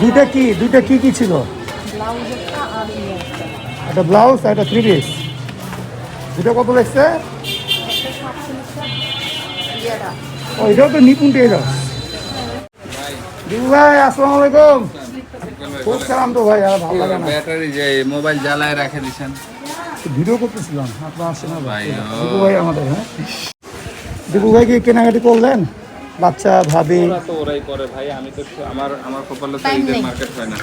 দুইটা কি? দুইটা কি কি ছিল? একটা ব্লাউজ আর একটা থ্রি পিস দুটো কত লাগছে ও এটাও তো নিপুণ টেলার দিবু ভাই আসসালামু আলাইকুম। খুব সালাম তো ভাই আর ভালো লাগে না। ব্যাটারি যে মোবাইল জ্বালায় রেখে দিছেন। ভিডিও করতেছিলাম আপনার আসছে না ভাই। ভাই, দিবু ভাই আমাদের হ্যাঁ? দিবু ভাই কি কেনাকাটি করলেন? বাচ্চা ভাবি। তো ওরাই করে ভাই আমি তো আমার আমার কপালে তো ঈদের মার্কেট হয় না।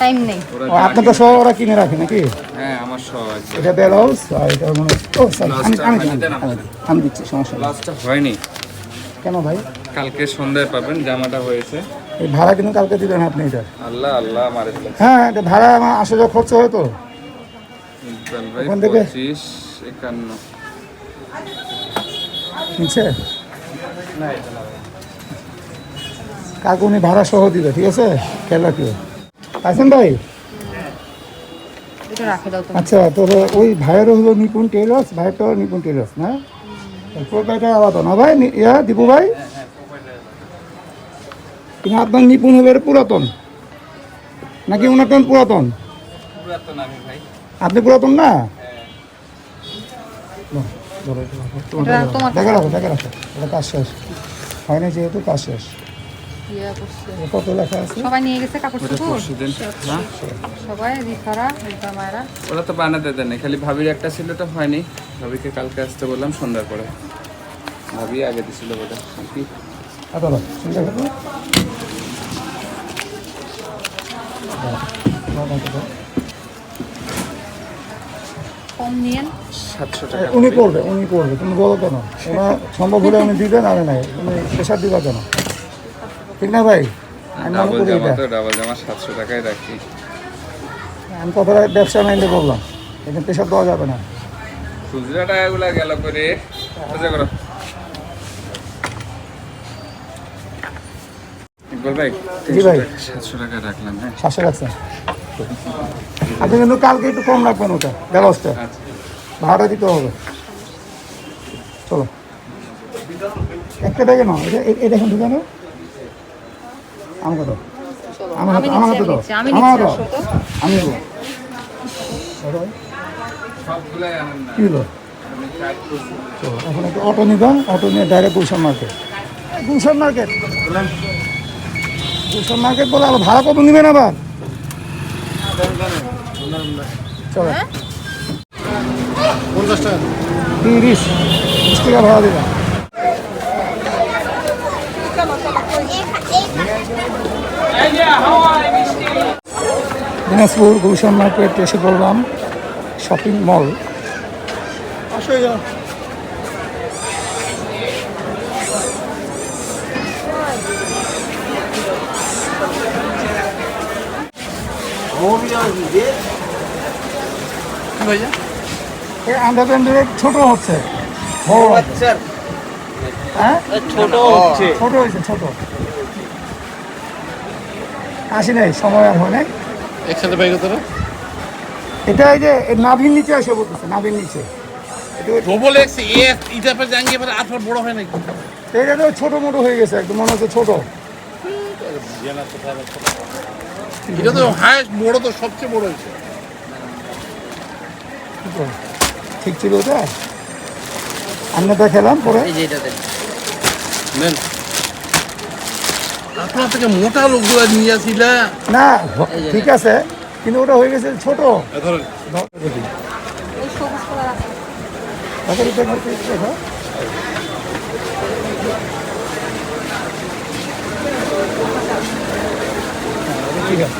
টাইম নেই। আপনার তো সব ওরা কিনে রাখে নাকি? হ্যাঁ আমার সব আছে। এটা ব্লাউজ আর এটা মানে ও আমি দিচ্ছি, সমস্যা লাস্টটা হয়নি। কেন ভাই? কালকে সন্ধ্যায় পাবেন জামাটা হয়েছে। এই ভাড়া কিন্তু কালকে দিবেন আপনি এটা। আল্লাহ আল্লাহ মারে হ্যাঁ এটা ভাড়া আমার আসা যাওয়া খরচ হয় তো। ইকবাল ভাই ওখান থেকে? পঁচিশ একান্ন। কালকে উনি ভাড়া সহ দিবে ঠিক আছে? খেয়াল রাখিও পাইছেন ভাই? এটা রাখে দাও তুমি। আচ্ছা তোর ওই ভাইয়েরও হলো নিপুণ টেলার্স ভাইয়েরটাও নিপুণ টেলার্স না? প্রোপাইটা আলাদা না ভাই? নি- ইয়া দীপু ভাই? কিন্তু আপনার নিপুণ হবে পুরাতন। নাকি ওনার তেমন পুরাতন? আপনি পুরাতন না। দেখে রাখো দেখে রাখো। এটা কাজ শেষ। হয় না যেহেতু কাজ শেষ। কত লেখা আছে? সবাই নিয়ে গেছে কাপড় চোপড়? দিন। হ্যাঁ সবাই রিফারা রিফা মায়েরা। ওরা তো বানাতে দেয় খালি ভাবির একটা ছিল তো হয়নি। ভাবিকে কালকে আসতে বললাম সন্ধ্যার পরে। ভাবি আগে দিছিল ওটা কি কম নিয়েন। সাতশো টাকা উনি করবে উনি করবে তুমি বলো কেন? সম্ভব হলে উনি দিবেন আরে নাই তুমি প্রেশার দিবা কেন? ঠিক না ভাই? আমি ডাবল জামা তো ডাবল জামা সাতশো টাকায় রাখি। আমি কথাটা ব্যবসা মাইন্ডে বললাম? এখানে প্রেশার দেওয়া যাবে না। খুচরা টাকাগুলো গেল করে। সোজা করো। ইকবাল ভাই জি ভাই। সাতশো টাকা রাখলাম হ্যাঁ? রাখছেন আপনি কিন্তু কালকে একটু কম রাখবেন ওটা ব্যবস্থা আচ্ছা। ভাড়া দিতে হবে। চলো। একটা ব্যাগে নাও এটা এটা এখন ঢুকানো। আমার কথা আমার আমি হাতে আমার হাতে নিচ্ছি দাও আমি আমার নিচ্ছি দাও। আমি দেবো কি হলো? এখন একটা অটো নিবা অটো নিয়ে direct Gulshan market Gulshan market Gulshan market বলে আবার ভাড়া কত নেবেন আবার? চলো। হ্যাঁ? পঞ্চাশ টাকা তিরিশ। বিশ টাকা ভাড়া দিবা দিনাজপুর গুলশান মার্কেট এসে বললাম শপিং মল ছোট হচ্ছে। হচ্ছে। হ্যাঁ? ছোট হচ্ছে। ছোট হয়েছে ছোট। আসি নাই সময় আর হয় নাই। একসাথে পাই কত এটা এই যে নাভির নিচে আসে বলতেছে নাভির নিচে। ডবল এক্স এ এটা পর জাঙ্গি এবার আট ফুট বড় হয় নাকি? তো এটা তো ছোট মোটো হয়ে গেছে একদম মনে হচ্ছে ছোট। এটা তো বড় তো সবচেয়ে বড় হয়েছে। ঠিক ছিল ওটা? আমরা দেখালাম পরে। আপনার থেকে মোটা লোকগুলো নিয়ে আসিলা? না ঠিক আছে কিন্তু ওটা হয়ে গেছে ছোট। ধরেন। দেখি ওই সবুজ কালার আছে তারপরে দেখো, দেখো। ঠিক আছে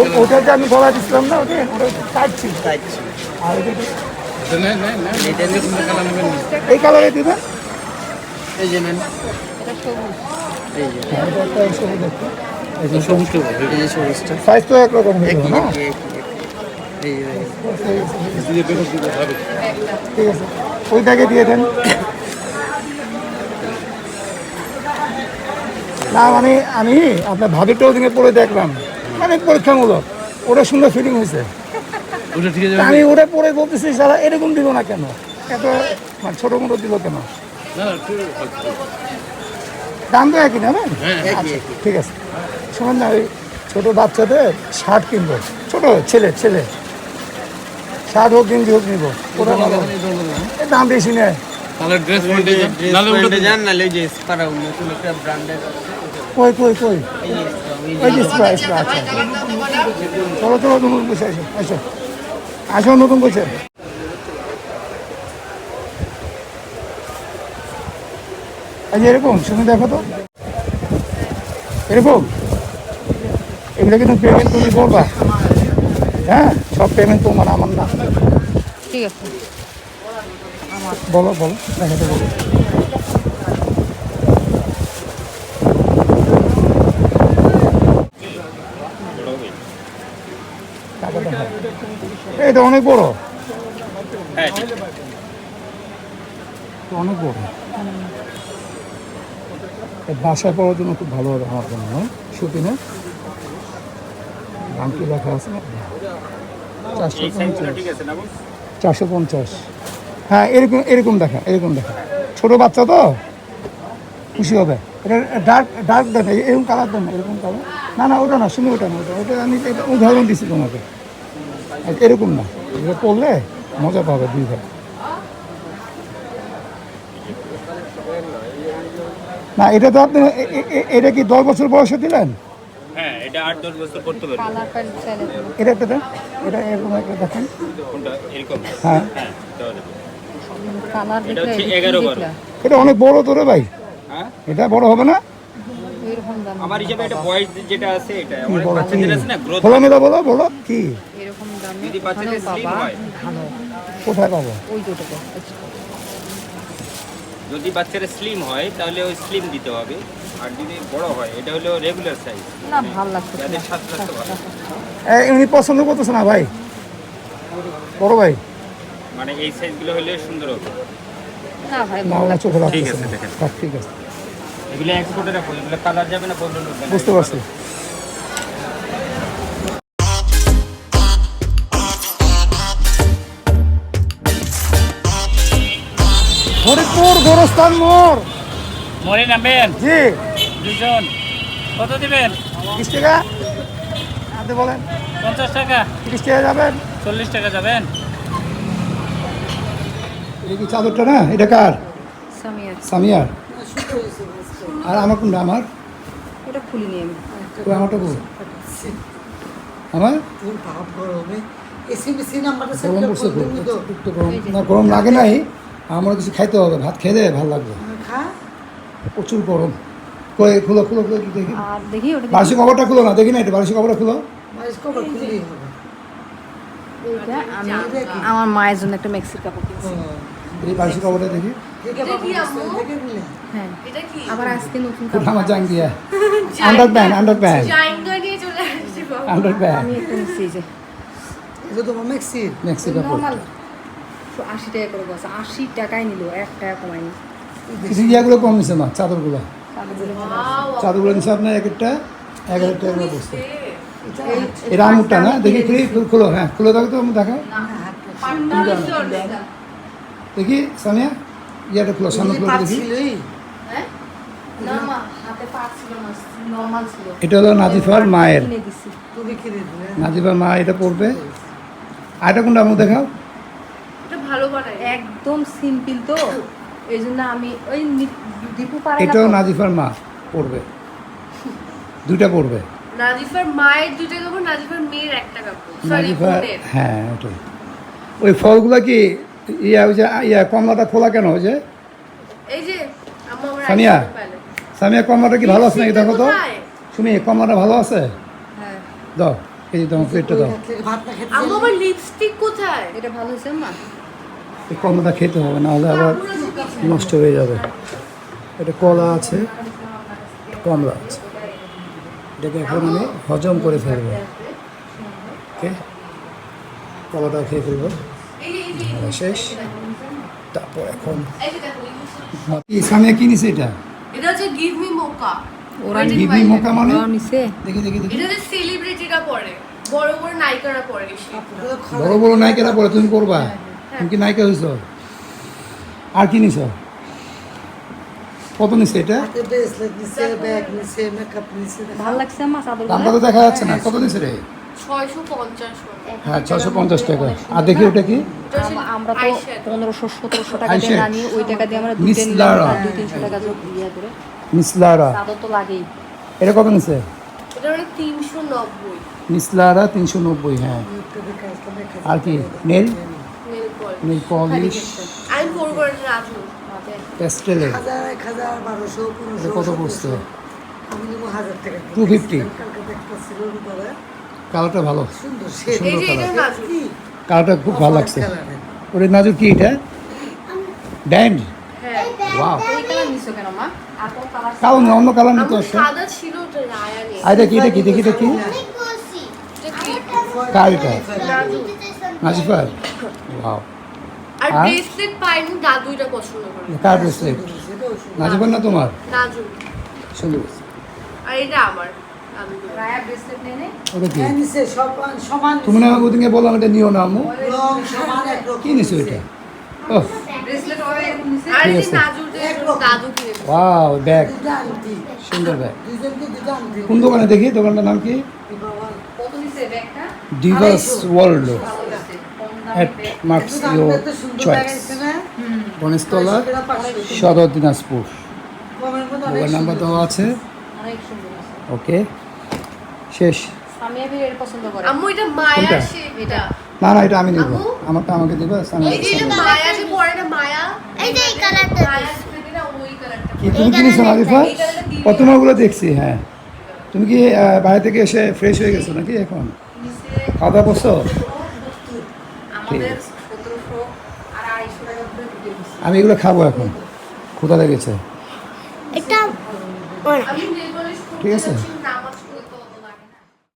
ও- ওটা যে আমি গলা দিচ্ছিলাম না ওটা ওটা টাইট ছিল। আর ওটা কি- নেন নেন নেন। এটা নিয়ে কোনো কালার নেবেন না। এই কালারে দিবেন? এই যে নেন। এটা সবুজ সাইজ তো একরকম না? দিয়ে বেরো দিতে হবে। ঠিক আছে। ওইটাকে দিয়ে দেন। না মানে আমি আপনার ভাবিটাও দিনে পরে দেখলাম। অনেক পরীক্ষামূলক। ওটা সুন্দর ফিটিং হয়েছে। ওটা ঠিক আছে তা আমি ওটা পরে বলতেছি সারা এরকম দিব না কেন? এত মানে ছোটো মোটো দিল কেন। দাম তো একই না? না হ্যাঁ আচ্ছা ঠিক আছে। শোনেন না ওই ছোট বাচ্চাদের শার্ট কিনবো। ছোট ছেলে ছেলে। শার্ট হোক গেঞ্জি হোক নিবো। ভালো। দাম বেশি নেয়। কই কই কই? ওই যে স্প্রা আচ্ছা চলো চলো নতুন বসে আসো আসো। আসো নতুন বসে। এই যে এরকম শুনে দেখো তো। এরকম? এগুলো কিন্তু পেমেন্ট তুমি করবা। হ্যাঁ? সব পেমেন্ট তোমার আমার না। ঠিক আছে। বলো বলো দেখাতে বলো। হয়। এটা অনেক বড়। অনেক বড়। বাসায় পড়ার জন্য খুব ভালো হবে আমার জন্য শুটিংয়ে। দাম কি লেখা আছে চারশো পঞ্চাশ। চারশো পঞ্চাশ। হ্যাঁ এরকম এরকম দেখা এরকম দেখা। ছোটো বাচ্চা তো? খুশি হবে। এটা ডার্ক ডার্ক দেন এরকম কালার দেন এরকম কালার না না ওটা না শুনে ওটা না ওটা ওটা আমি উদাহরণ দিচ্ছি তোমাকে। এরকম না এটা পড়লে মজা পাবে দুই ভাই। না এটা তো আপনি এটা কি দশ বছর বয়সে দিলেন? হ্যাঁ এটা আট দশ বছর করতে পারবে। কালার প্যান্ট চাইলে দেবো। এটা একটা দেন এটা এরকম একটা দেখেন। এরকম? হ্যাঁ। হ্যাঁ এটা দেখলে হচ্ছে কি 11 বারো। দেখলা? এটা অনেক বড় তো রে ভাই। হ্যাঁ? এটা বড় হবে না? আমার হিসাবে এটা বয়স যেটা আছে এটা আমার বাচ্চাদের আছে না গ্রোথ খোলামেলা বলো বলো কি? এরকম দামে। যদি বাচ্চাদের ওখানেও হয়। কোথায় পাবো? ওই যদি বাচ্চারা স্লিম হয় তাহলে ওই স্লিম দিতে হবে। আর যদি বড় হয় এটা হলো রেগুলার সাইজ না ভালো লাগছে যাদের স্বাস্থ্য এই, উনি পছন্দ করতেছে না ভাই? বড় ভাই? মানে এই সাইজগুলো হলে সুন্দর হবে। না ভাই ভালো ঠিক আছে, দেখেন। ঠিক আছে। এগুলো এক্সপোর্টে রাখো এগুলো কালার যাবে না না। বুঝতে পারছি। ফরিদপুর গোরস্থান মোড়। মরে নামবেন জি। দুজন কত দিবেন? তিরিশ টাকা। আপনি বলেন। পঞ্চাশ টাকা। তিরিশ টাকা যাবেন। চল্লিশ টাকা যাবেন। এটা কি চাদরটা না? এটা কার? সামিয়ার। আর আমার কোনটা? আমার? ওটা খুলিনি আমি। আমারটা কোন আমার? গরম লাগে নাই। আমার কিছু খাইতে হবে ভাত খেলে ভালো লাগবে। প্রচুর গরম। কই খুলো খুলো খুলো দেখি। দেখি ওটা দেখি। বার্ষিক খবরটা খুলো না দেখি না এটা বার্ষিক খবরটা খুলো। আমার মায়ের জন্য একটা মেক্সির কাপড় কিনছি। এই বার্ষিক খবরটা দেখি। হ্যাঁ। আবার আজকে নতুন খুব আমার জাং দিয়া underpant underpant underpant আমি একটা নিচ্ছি যে। এটা তোমার মেক্সির। মেক্সি কাপড়। আশি টাকা করে বসে আশি টাকায় নিল এক টাকা কমায়নি। কিছু ইয়াগুলো কম নিছে না চাদরগুলো। চাদরগুলো নিছে আপনার এক একটা এগারো টাকা করে বসছে। এই রামুরটা না? দেখি খুলি খুলো হ্যাঁ খুলে দেখো তো আমি দেখাও। দেখি সামিয়া ইয়াটা খুলো সামনে খুলে দেখি। ছিলই এটা হলো নাজিফার মায়ের। কিনে দিছি। তুমি নাজিফার মা এটা পড়বে আর এটা কোনটা আমাকে দেখাও। একদম সিম্পল তো। এই জন্য আমি ওই দীপু পাড়ায় এটাও নাজিফার মা পড়বে। দুইটা পড়বে। নাজিফার মায়ের দুটো কাপড় নাজিফার মেয়ের একটা কাপড়। সরি নাজিফার হ্যাঁ ওটাই। ওই ফলগুলো কি ইয়া ওই যে ইয়া কমলাটা খোলা কেন? ওই যে এই যে আম্মা আমার সামিয়া? সামিয়া কমলাটা কি ভালো আছে নাকি? দেখো তো? শুনি কমলাটা ভালো আছে? হ্যাঁ। দাও। এই যে তোমার প্লেটটা দাও। না আমার লিপস্টিক কোথায়? এটা ভালো হয়েছে মা খেতে হবে না হলে আবার নষ্ট হয়ে যাবে। এটা কলা আছে কমলা আছে। এটাকে এখন আমি হজম করে ফেলব। ওকে? কলাটা খেয়ে ফেলব। শেষ। তারপর এখন এই যে দেখো, কি সামিয়া কি নিছে এটা এটা হচ্ছে গিভ মি মোকা ওরা গিভি মোকা মানে? ওরা নিছে। দেখি দেখি দেখি। এটা হচ্ছে সেলিব্রিটিরা পরে বড় বড় নায়িকারা পরে বেশি। বড় বড় নায়িকারা বলে তুমি করবা তুমি কি নায়িকা হয়েছ আর কি নিছ? কত এটা? নিছে ব্যাগ নিছে মেকআপ নিছে ভালো লাগছে আমার চাদর দামটা তো দেখা যাচ্ছে না? কত নিচ্ছে রে? ছয়শো পঞ্চাশ হ্যাঁ পঞ্চাশ টাকা। আর দেখি ওটা কি? আমরা তো। পনেরোশো সতেরোশো টাকা দিয়ে eyeshadow। ওই টাকা দিয়ে আমরা Miss দুটো Lara। দুই তিনশো টাকা করে মিসলারা। তো লাগেই এটা কত নিচ্ছে এটা তিনশো নব্বই। মিসলারা হ্যাঁ। আর কি? নেল? Nail polish. আমি কত পড়ছে? আমি নেব হাজার টাকা 250 কালকে দেখতেছিল রূপারে কালারটা ভালো। সুন্দর এই শেড যে এটা রাজু। কি? কালারটা খুব ভালো লাগছে। ওরে নাজুর কি এটা? ড্যান্ড। হ্যাঁ। ওয়াও। কালার নিছো কেন মা? কালার কালো না অন্য কালার নিতে আর এটা কি এটা কি দেখি দেখি এটা কি? কার এটা রাজু নাজিফার। ওয়াও। আর? ব্রেসলেট পাইনি দাদুইটা পছন্দ করে। কার ব্রেসলেট নাজিফার না তোমার? সুন্দর আর এটা আমার আমি হ্যাঁ নিছে সব সমান তুমি না ওদিকে বললাম এটা নিও না এক কি নিছো এটা? ও ওয়াও ব্যাগ সুন্দর ব্যাগ কোন দোকানে দেখি? দোকানটার নাম কি? কত নিছে ব্যাগটা? ডিভাস ওয়ার্ল্ড অ্যাট দামে marks your choice Ganeshtala Sadar Dinajpur. Mobile number দেওয়া আছে। অনেক সুন্দর আছে। ওকে। শেষ। এর পছন্দ করে। আম্মু এটা মায়া এটা। না না এটা আমি নেব? আমারটা আমাকে দেবে আমি এই যে মায়া যে পরে না মায়া? এই যে এই কালারটা মায়া থাকে না ওই কালারটা। কি তুমি এই কালারটা দিয়ে ও তোমারগুলো দেখছি হ্যাঁ। তুমি কি বাইরে থেকে এসে ফ্রেশ হয়ে গেছো নাকি এখন? খাওয়া দাওয়া করছ? আমি এগুলো খাব এখন। ক্ষুধা লেগেছে ঠিক আছে।